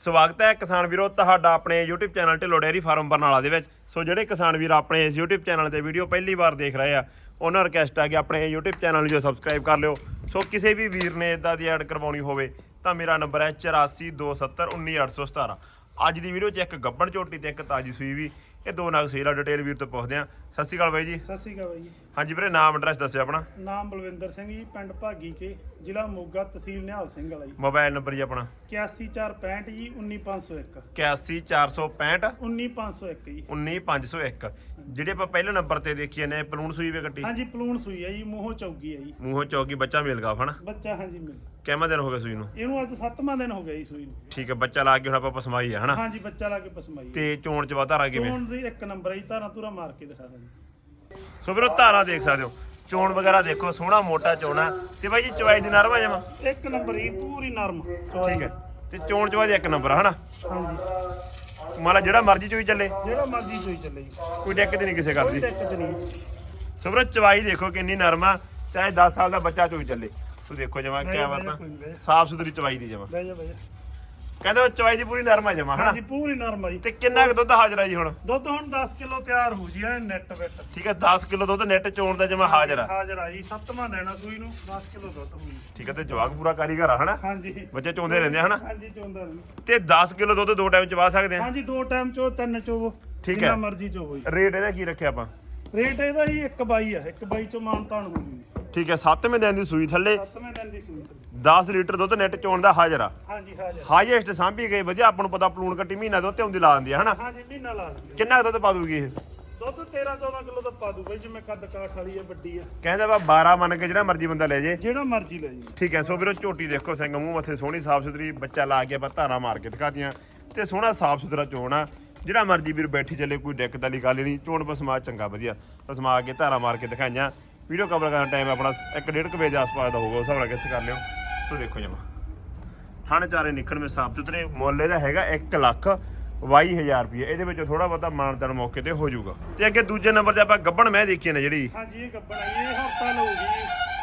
ਸਵਾਗਤ ਹੈ ਕਿਸਾਨ ਵੀਰੋ ਤੁਹਾਡਾ ਆਪਣੇ YouTube channel Dhillon dairy farm Barnala ਦੇ ਵਿੱਚ। ਸੋ ਜਿਹੜੇ ਕਿਸਾਨ ਵੀਰ ਆਪਣੇ ਇਸ YouTube ਚੈਨਲ ਤੇ ਵੀਡੀਓ ਪਹਿਲੀ ਵਾਰ ਦੇਖ ਰਹੇ ਆ, ਉਹਨਾਂ ਰਿਕਵੈਸਟ ਆ ਕਿ ਆਪਣੇ YouTube ਚੈਨਲ ਨੂੰ ਜੋ ਸਬਸਕ੍ਰਾਈਬ ਕਰ ਲਿਓ। ਸੋ ਕਿਸੇ ਵੀ ਵੀਰ ਨੇ ਇਦਾਂ ਦੀ ਐਡ ਕਰਵਾਉਣੀ ਹੋਵੇ ਤਾਂ ਮੇਰਾ ਨੰਬਰ ਹੈ 8427191817 ਅੱਜ ਦੀ ਵੀਡੀਓ 'ਚ ਇੱਕ ਗੱਬਣ ਝੋਟੀ ਤੇ ਇੱਕ ਤਾਜੀ ਸੂਈ ਵੀ। ਇਹ ਦੋ ਨਗ ਸੇਲ ਆ ਡਿਟੇਲ ਵੀਰ ਤੋਂ ਪੁੱਛਦੇ ਆ ਸਤਿ ਸ਼੍ਰੀ ਅਕਾਲ ਬਾਈ ਜੀ। ਸਤਿ ਸ਼੍ਰੀ ਅਕਾਲ ਬਾਈ ਜੀ। ਹਾਂਜੀ ਵੀਰੇ ਨਾਮ ਐਡਰੈਸ ਦੱਸਿਓ ਆਪਣਾ। ਨਾਮ ਬਲਵਿੰਦਰ ਸਿੰਘ ਜੀ ਪਿੰਡ ਭਾਗੀ ਕੇ ਜ਼ਿਲ੍ਹਾ ਮੋਗਾ ਤਹਿਸੀਲ ਨਿਹਾਲ ਸਿੰਘ ਵਾਲਾ ਜੀ। ਮੋਬਾਈਲ ਨੰਬਰ ਜੀ ਆਪਣਾ। 81465 ਜੀ 19501 81465 19501 ਜੀ। 19501 ਜਿਹੜੇ ਆਪਾਂ ਪਹਿਲੇ ਨੰਬਰ ਤੇ ਦੇਖੀਏ ਨੇ ਪਲੂਣ ਸੂਈ ਵੇ ਕੱਟੀ। ਹਾਂਜੀ ਪਲੂਣ ਸੂਈ ਹੈ ਜੀ ਮੂੰਹੋਂ ਚੌਗੀ ਹੈ ਜੀ। ਮੂੰਹੋਂ ਚੌਕੀ ਬੱਚਾ ਮਿਲ ਗਿਆ ਹਨਾ ਬੱਚਾ ਹਾਂਜੀ ਮਿਲ ਕਿੰਨਾ ਦਿਨ ਹੋ ਗਏ ਸੂਈ ਨੂੰ? ਇਹਨੂੰ ਅੱਜ 7ਵਾਂ ਦਿਨ ਹੋ ਗਿਆ ਜੀ ਸੂਈ ਨੂੰ। ਠੀਕ ਹੈ ਬੱਚਾ ਲਾ ਕੇ ਹੁਣ ਆਪਾਂ ਪਸਮਾਈ ਹੈ ਹਨਾ? ਹਾਂਜੀ ਬੱਚਾ ਲਾ ਕੇ ਪਸਮਾਈ ਤੇ ਚੋਣ ਚ ਵਾਧਾਰਾ ਕਿਵੇਂ? ਚੋਣ ਦੀ ਇੱਕ ਨੰਬਰ ਹੈ ਧਾਰਾਂ ਧੂਰਾ ਮਾਰ ਕੇ ਦਿਖਾ ਦਾਂ ਸੋ ਵੀਰੋ ਧਾਰਾ ਦੇਖ ਸਕਦੇ ਹੋ। ਚੋਣ ਵਗੈਰਾ ਦੇਖੋ ਸੋਹਣਾ ਮੋਟਾ ਚੋਣਾ ਤੇ ਬਾਈ ਜੀ ਚਵਾਈ ਦੀ ਨਰਮ ਆ ਜਾਵਾਂ ਇੱਕ ਨੰਬਰ ਹੀ ਪੂਰੀ ਨਰਮ। ਠੀਕ ਹੈ। ਤੇ ਚੋਣ ਚਵਾ ਦੀ ਇੱਕ ਨੰਬਰ ਆ, ਹਨਾ? ਹਾਂਜੀ। ਮਾਲਾ ਜਿਹੜਾ ਮਰਜ਼ੀ ਚੋਈ ਚੱਲੇ। ਜਿਹੜਾ ਮਰਜ਼ੀ ਸੂਈ ਚੱਲੇ ਜੀ। ਕੋਈ ਦਿੱਕਤ ਨਹੀਂ ਕਿਸੇ ਗੱਲ ਕੋਈ ਦੀ ਦਿੱਕਤ ਨਹੀਂ ਸੋ ਵੀਰੋ ਚਵਾਈ ਦੇਖੋ ਕਿੰਨੀ ਨਰਮ ਆ। ਚਾਹੇ 10 ਸਾਲ ਦਾ ਬੱਚਾ ਚੋਈ ਚੱਲੇ। ਤੂੰ ਦੇਖੋ ਜਮਾ ਕਿਆ ਬਾਤ ਆ। ਕੋਈ। ਸਾਫ਼ ਸੁਥਰੀ ਚਵਾਈ ਦੀ ਜਮਾ। ਬਹਿ ਜਾ ਜਾ ਕਹਿੰਦੇ ਉਹ ਚਵਾਈ ਦੀ ਪੂਰੀ ਨਰਮ ਆ ਜਮਾ ਹਨਾ? ਹਾਂਜੀ ਪੂਰੀ ਨਰਮ ਆ ਜੀ। ਤੇ ਕਿੰਨਾ ਕੁ ਦੁੱਧ ਹਾਜ਼ਰ ਆ ਜੀ ਹੁਣ? ਦੁੱਧ ਹੁਣ 10 ਕਿਲੋ ਤਿਆਰ ਹੋ ਜੀ ਐ ਨੈਟ ਵਿੱਚ। ਠੀਕ ਹੈ 10 ਕਿਲੋ ਦੁੱਧ ਨੈਟ ਚੋਣ ਦਾ ਜਮਾ ਹਾਜ਼ਰ ਆ। ਹਾਜ਼ਰ ਆ ਜੀ ਸੱਤਵਾਂ ਦੇਣਾ ਸੂਈ ਨੂੰ 10 ਕਿਲੋ ਦੁੱਧ ਹੋਈ ਠੀਕ ਹੈ ਤੇ ਜਵਾਕ ਪੂਰਾ ਕਾਰੀਗਰ ਆ ਹਨਾ? ਹਾਂਜੀ। ਬੱਚੇ ਚੋਂਦੇ ਰਹਿੰਦੇ ਆ ਹਨਾ? ਹਾਂਜੀ ਚੋਂਦਾ ਰਹਿੰਦਾ। ਤੇ 10 ਕਿਲੋ ਦੁੱਧ ਦੋ ਟਾਈਮ ਚਵਾ ਸਕਦੇ ਆ? ਹਾਂਜੀ ਦੋ ਟਾਈਮ ਚੋ ਤਿੰਨ ਚੋ ਠੀਕ ਜਿੰਨਾ ਹੈ। ਮਰਜ਼ੀ ਚੋ ਹੋਈ। ਰੇਟ ਇਹਦਾ ਕੀ ਰੱਖਿਆ ਆਪਾਂ? ਰੇਟ ਇਹਦਾ ਹੀ ਇੱਕ ਬਾਈ ਆ ਇੱਕ ਬਾਈ ਚੋ ਮਾਨਤਾਨ ਹੋ ਜੂਗੀ ਠੀਕ ਹੈ 7ਵੇਂ ਦਿਨ ਦੀ ਸੂਈ ਥੱਲੇ। ਸੱਤਵੇਂ ਦਿਨ ਦੀ ਸੂਈ। 10 ਲੀਟਰ ਦੁੱਧ ਨੈਟ ਚੋਣ ਦਾ ਹਾਜ਼ਰ ਆ। ਹਾਂਜੀ ਹਾਜ਼ਰ। ਹਾਈਐਸਟ ਸਾਂਭੀ ਗਈ ਵਧੀਆ ਆਪਾਂ ਨੂੰ ਪਤਾ ਪਲੂਣ ਕੱਟੀ ਮਹੀਨਾ ਦੁੱਧ ਤੇ ਹੁੰਦੀ ਲਾ ਦਿੰਦੀ ਆ ਹਨਾ? ਹਾਂਜੀ ਮਹੀਨਾ ਲਾ ਦਿੰਦੇ ਕਿੰਨਾ ਕੁ ਦੁੱਧ ਪਾ ਦੂਗੀ ਇਹ? ਦੁੱਧ 13 14 ਕਿਲੋ ਦਾ ਪਾ ਦੂ ਬਈ ਜਿਵੇਂ ਕੱਦ ਕਾਠ ਵਾਲੀ ਆ ਵੱਡੀ ਆ। ਕਹਿੰਦਾ ਵਾ 12 ਮੰਨ ਕੇ ਜਿਹੜਾ ਮਰਜ਼ੀ ਬੰਦਾ ਲੈ ਜੇ। ਜਿਹੜਾ ਮਰਜ਼ੀ ਲੈ ਜੀ। ਠੀਕ ਹੈ ਸੋ ਵੀਰੋ ਝੋਟੀ ਦੇਖੋ ਸਿੰਘ ਮੂੰਹ ਮੱਥੇ ਸੋਹਣੀ ਸਾਫ਼ ਸੁਥਰੀ ਬੱਚਾ ਲਾ ਕੇ ਆਪਾਂ ਧਾਰਾਂ ਮਾਰ ਕੇ ਦਿਖਾਤੀਆਂ। ਤੇ ਸੋਹਣਾ ਸਾਫ਼ ਸੁਥਰਾ ਚੋਣ ਆ। ਜਿਹੜਾ ਮਰਜ਼ੀ ਵੀਰ ਬੈਠੀ ਚੱਲੇ ਕੋਈ ਦਿੱਕਤ ਵਾਲੀ ਗੱਲ ਨਹੀਂ। ਚੋਣ ਪਸਮਾ ਚੰਗਾ ਵਧੀਆ। ਪਸਮਾ ਕੇ ਧਾਰਾਂ ਮਾਰ ਕੇ ਦਿਖਾਈਆਂ। ਵੀਡੀਓ ਕਵਰ ਕਰਨ ਟਾਈਮ ਆਪਣਾ 1.5 ਵਜੇ ਆਸ-ਪਾਸ ਦਾ ਹੋਊਗਾ ਉਸ ਹਿਸਾਬ ਨਾਲ ਕਿਸ ਕਰ ਲਿਓ। ਸੋ ਦੇਖੋ ਜਮਾ। ਥਣ ਚਾਰੇ ਨਿਕਣ ਸਾਫ਼ ਸੁਥਰੇ ਮੁੱਲ ਇਹਦਾ ਹੈਗਾ 1 ਲੱਖ 22000 ਰੁਪਏ ਇਹਦੇ ਵਿੱਚ ਥੋੜਾ ਬਹੁਤਾ ਮਾਨਦਾਨ ਮੌਕੇ ਤੇ ਹੋ ਜਾਊਗਾ। ਤੇ ਅੱਗੇ ਦੂਜੇ ਨੰਬਰ ਤੇ ਆਪਾਂ ਗੱਬਣ ਮੈਂ ਦੇਖੀ ਨੇ ਜਿਹੜੀ। ਹਾਂਜੀ, ਇਹ ਗੱਬੜ ਆਈ ਇਹ ਹਫਤਾ ਲਊਗੀ।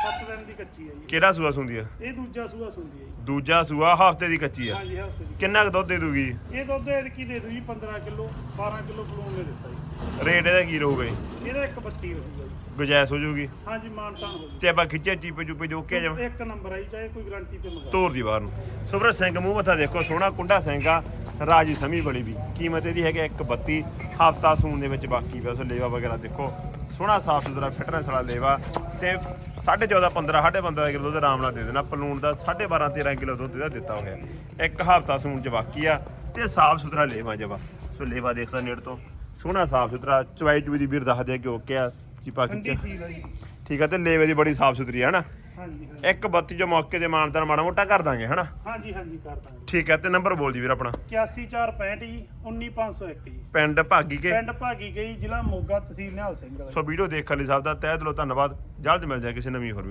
7 ਦਿਨ ਦੀ ਕੱਚੀ ਜੀ। ਕਿਹੜਾ ਸੂਆ ਸੁੰਦੀ ਆ? ਇਹ ਦੂਜਾ ਸੂਆ ਸੁੰਦੀ ਜੀ। ਦੂਜਾ ਸੂਆ ਹਫ਼ਤੇ ਦੀ ਕੱਚੀ ਆ। ਹਾਂਜੀ ਹਫ਼ਤੇ ਦੀ ਕਿੰਨਾ ਕੁ ਦੁੱਧ ਦੇ ਦੂਗੀ? ਇਹ ਦੁੱਧ ਇਹ ਕੀ ਦੇ ਦੂ ਜੀ 15 ਕਿਲੋ 12 ਕਿਲੋ ਬਲੂਨ ਨੇ ਦਿੱਤਾ ਜੀ। ਰੇਟ ਇਹਦਾ ਕੀ ਰਹੂਗਾ ਜੀ? ਇਹਦਾ ਇੱਕ 32 ਰਹੂਗਾ ਜੀ। ਗੁਜਾਇਸ਼ ਹੋ ਜਾਊਗੀ? ਹਾਂਜੀ ਮਾਨਤਾਨ ਹੋ ਤੇ ਆਪਾਂ ਖਿੱਚੇ ਚੀਪੇ ਚੂਪੇ ਜੋ ਕੇ ਜਾਵਾਂ। ਇੱਕ ਨੰਬਰ ਆਈ ਚਾਹੇ ਕੋਈ ਗਾਰੰਟੀ ਤੇ ਮੰਗਾ। ਤੋਰ ਦੀ ਬਾਹਰ ਨੂੰ। ਸੁਬਰ ਸਿੰਘ ਮੂੰਹ ਮੱਥਾ ਦੇਖੋ ਸੋਹਣਾ ਕੁੰਡਾ ਸਿੰਘ ਆ ਰਾਜੀ ਸਮੀ ਬੜੀ ਵੀ। ਕੀਮਤ ਇਹਦੀ ਹੈਗੀ 132 ਹਫਤਾ ਸੂਨ ਦੇ ਵਿੱਚ ਬਾਕੀ ਬਸ ਲੇਵਾ ਵਗੈਰਾ ਦੇਖੋ। ਸੋਹਣਾ ਸਾਫ਼ ਸੁਥਰਾ ਫਿਟਨੈਸ ਵਾਲਾ ਲੇਵਾ ਤੇ 14.5 15 15.5 ਕਿਲੋ ਦੁੱਧ ਆਰਾਮ ਨਾਲ ਦੇ ਦੇਣਾ। ਪਲੂਣ ਦਾ 12.5 13 ਕਿਲੋ ਦੁੱਧ ਇਹਦਾ ਦਿੱਤਾ ਹੋਇਆ। ਇੱਕ ਹਫਤਾ ਸੂਨ ਚ ਬਾਕੀ ਆ ਤੇ ਸਾਫ਼ ਸੁਥਰਾ ਲੇਵਾ ਜਵਾ। ਸੋ ਲੇਵਾ ਦੇਖ ਸਕਦੇ ਨੇੜ ਤੋਂ। ਸੋਹਣਾ ਸਾਫ਼ ਸੁਥਰਾ ਚਵਾਈ ਚੂਈ ਦੀ ਵੀਰ ਦੱਸ ਦਿਆ ਕਿ ਓਕੇ ਆ। ਚੀਪਾ ਖਿੱਚਿਆ। ਠੀਕ ਆ ਤੇ ਲੇਵੇ ਦੀ ਬੜੀ ਸਾਫ਼ ਸੁਥਰੀ ਹੈ ਹਨਾ? ਹਾਂਜੀ ਹਾਂਜੀ। ਇੱਕ ਬੱਤੀ ਜੋ ਮੌਕੇ ਤੇ ਮਾਨਦਾਰ ਮਾੜਾ ਮੋਟਾ ਕਰ ਦਾਂਗੇ ਹਨਾ? ਹਾਂਜੀ ਹਾਂਜੀ ਕਰ ਦਾਂਗੇ। ਠੀਕ ਹੈ ਤੇ ਨੰਬਰ ਬੋਲ ਜੀ ਵੀਰ ਆਪਣਾ। 81465 ਜੀ 19501 ਜੀ। ਪਿੰਡ ਭਾਗੀ ਕੇ ਪਿੰਡ ਭਾਗੀ ਗਈ ਜ਼ਿਲ੍ਹਾ ਮੋਗਾ ਤਹਿਸੀਲ ਨਿਹਾਲ ਸਿੰਘ ਜੀ। ਸੋ ਵੀਡੀਓ ਦੇਖਣ ਲਈ ਸਭ ਦਾ ਤਹਿ ਦਿਲੋਂ ਧੰਨਵਾਦ। ਜਲਦ ਮਿਲ ਜਾਏ ਕਿਸੇ ਨਵੀਂ ਹੋਰ